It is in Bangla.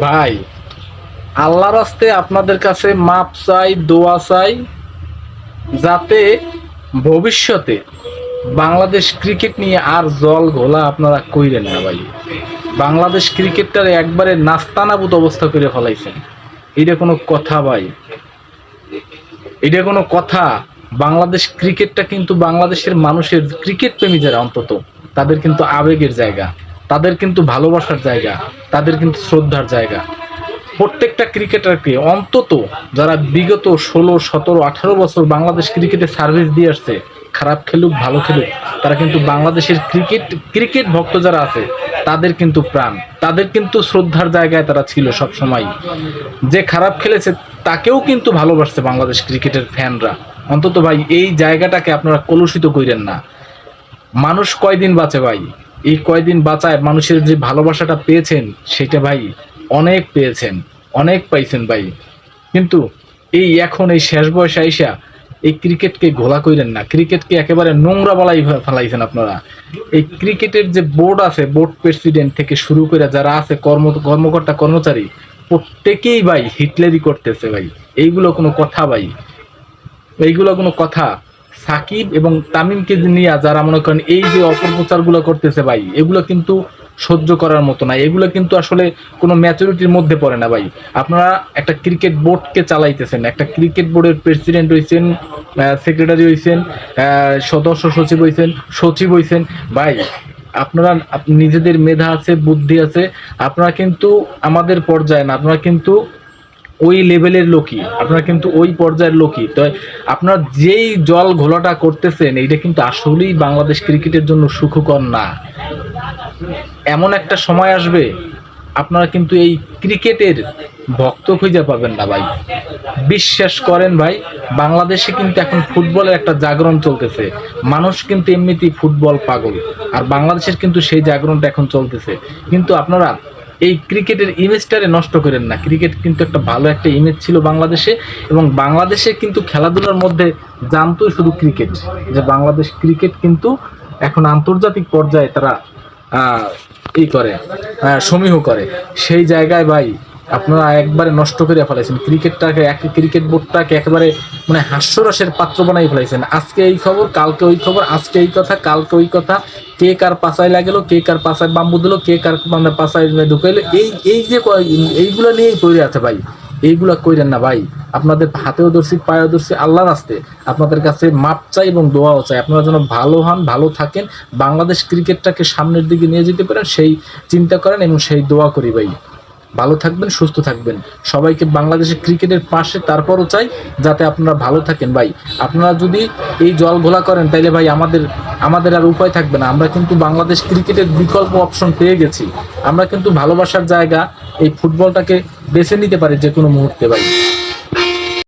ভাই, আল্লাহর রাস্তে আপনাদের কাছে মাপ চাই, দোয়া চাই, যাতে ভবিষ্যতে বাংলাদেশ ক্রিকেট নিয়ে আর জল ঘোলা আপনারা কইরেন না ভাই। বাংলাদেশ ক্রিকেটটার একবারে নাস্তানাবুত অবস্থা করে ফেলাইছেন। এটা কোনো কথা ভাই। এটা কোনো কথা। বাংলাদেশ ক্রিকেটটা কিন্তু বাংলাদেশের মানুষের ক্রিকেট প্রেমী যারা অন্তত, তাদের কিন্তু আবেগের জায়গা। তাদের কিন্তু ভালোবাসার জায়গা, তাদের কিন্তু শ্রদ্ধার জায়গা। প্রত্যেকটা ক্রিকেটারকে অন্তত যারা বিগত ষোলো, সতেরো, আঠারো বছর বাংলাদেশ ক্রিকেটে সার্ভিস দিয়ে আসছে, খারাপ খেলুক, ভালো খেলুক, তারা কিন্তু বাংলাদেশের ক্রিকেট ক্রিকেট ভক্ত যারা আছে, তাদের কিন্তু প্রাণ, তাদের কিন্তু শ্রদ্ধার জায়গায় তারা ছিল সব সময় যে খারাপ খেলেছে, তাকেও কিন্তু ভালোবাসছে বাংলাদেশ ক্রিকেটের ফ্যানরা অন্তত ভাই, এই জায়গাটাকে আপনারা কলুষিত কইরেন না। মানুষ কয়দিন বাঁচে ভাই? এই কয়দিন বাঁচায় মানুষের যে ভালোবাসাটা পেয়েছেন, সেটা ভাই অনেক পেয়েছেন, অনেক পাইছেন ভাই। কিন্তু এই এখন এই শেষ বয়সে আইসা এই ক্রিকেটকে ঘোলা কইরেন না। ক্রিকেটকে একেবারে নোংরা বলাই ফেলাইছেন আপনারা। এই ক্রিকেটের যে বোর্ড আছে, বোর্ড প্রেসিডেন্ট থেকে শুরু করে যারা আছে, কর্ম কর্মকর্তা, কর্মচারী, প্রত্যেকেই ভাই হিটলারি করতেছে ভাই। এইগুলো কোনো কথা ভাই। এইগুলো কোনো কথা সাকিব এবং তামিমকে নিয়ে যারা মনে করেন এই যে অপপ্রচারগুলো করতেছে ভাই, এগুলো কিন্তু সহ্য করার মতো না। এগুলো কিন্তু আসলে কোনো ম্যাচুরিটির মধ্যে পড়ে না ভাই। আপনারা একটা ক্রিকেট বোর্ডকে চালাইতেছেন, একটা ক্রিকেট বোর্ডের প্রেসিডেন্ট হয়েছেন সেক্রেটারি হয়েছেন সদস্য সচিব হয়েছেন সচিব হয়েছেন ভাই, আপনারা নিজেদের মেধা আছে, বুদ্ধি আছে। আপনারা কিন্তু আমাদের পর্যায়ে না, আপনারা কিন্তু ওই লেভেলের লোকই, আপনারা কিন্তু ওই পর্যায়ের লোকই। তো আপনারা যেই জল ঘোলাটা করতেছেন, এইটা কিন্তু আসলেই বাংলাদেশ ক্রিকেটের জন্য সুখকর না। এমন একটা সময় আসবে, আপনারা কিন্তু এই ক্রিকেটের ভক্ত খুঁজে পাবেন না ভাই। বিশ্বাস করেন ভাই, বাংলাদেশে কিন্তু এখন ফুটবলের একটা জাগরণ চলতেছে। মানুষ কিন্তু এমনিতেই ফুটবল পাগল, আর বাংলাদেশের কিন্তু সেই জাগরণটা এখন চলতেছে। কিন্তু আপনারা এই ক্রিকেটের ইমেজটারে নষ্ট করেন না। ক্রিকেট কিন্তু একটা ভালো একটা ইমেজ ছিল বাংলাদেশে এবং বাংলাদেশে কিন্তু খেলাধুলার মধ্যে জানতোই শুধু ক্রিকেট, যে বাংলাদেশ ক্রিকেট কিন্তু এখন আন্তর্জাতিক পর্যায়ে তারা ই করে সমীহ করে। সেই জায়গায় ভাই আপনারা একবারে নষ্ট করে ফেলাইছেন। ক্রিকেটটাকে, এক ক্রিকেট বোর্ডটাকে একেবারে মানে হাস্যরসের পাত্র বানাই ফেলাইছেন। আজকে এই খবর, কালকে ওই খবর, আজকে এই কথা, কালকে ওই কথা। কে কার পাশায় লাগল কে কার পাশায় বাম্বু দিল কে কার মানে পাশায় ঢুকাইলো। এই এই যে এইগুলো নিয়েই তৈরি আছে ভাই। এইগুলা কইরেন না ভাই। আপনাদের হাতেও ধরছি, পায়েও ধরছি, আল্লাহর আসতে। আপনাদের কাছে মাপ চাই এবং দোয়াও চাই। আপনারা যেন ভালো হন, ভালো থাকেন, বাংলাদেশ ক্রিকেটটাকে সামনের দিকে নিয়ে যেতে পারেন, সেই চিন্তা করেন এবং সেই দোয়া করি ভাই। ভালো থাকবেন, সুস্থ থাকবেন। সবাইকে বাংলাদেশের ক্রিকেটের পাশে তারপরও চাই, যাতে আপনারা ভালো থাকেন ভাই। আপনারা যদি এই জল ঘোলা করেন, তাইলে ভাই আমাদের আমাদের আর উপায় থাকবে না। আমরা কিন্তু বাংলাদেশ ক্রিকেটের বিকল্প অপশন পেয়ে গেছি। আমরা কিন্তু ভালোবাসার জায়গা এই ফুটবলটাকে বেছে নিতে পারি যে কোনো মুহূর্তে ভাই।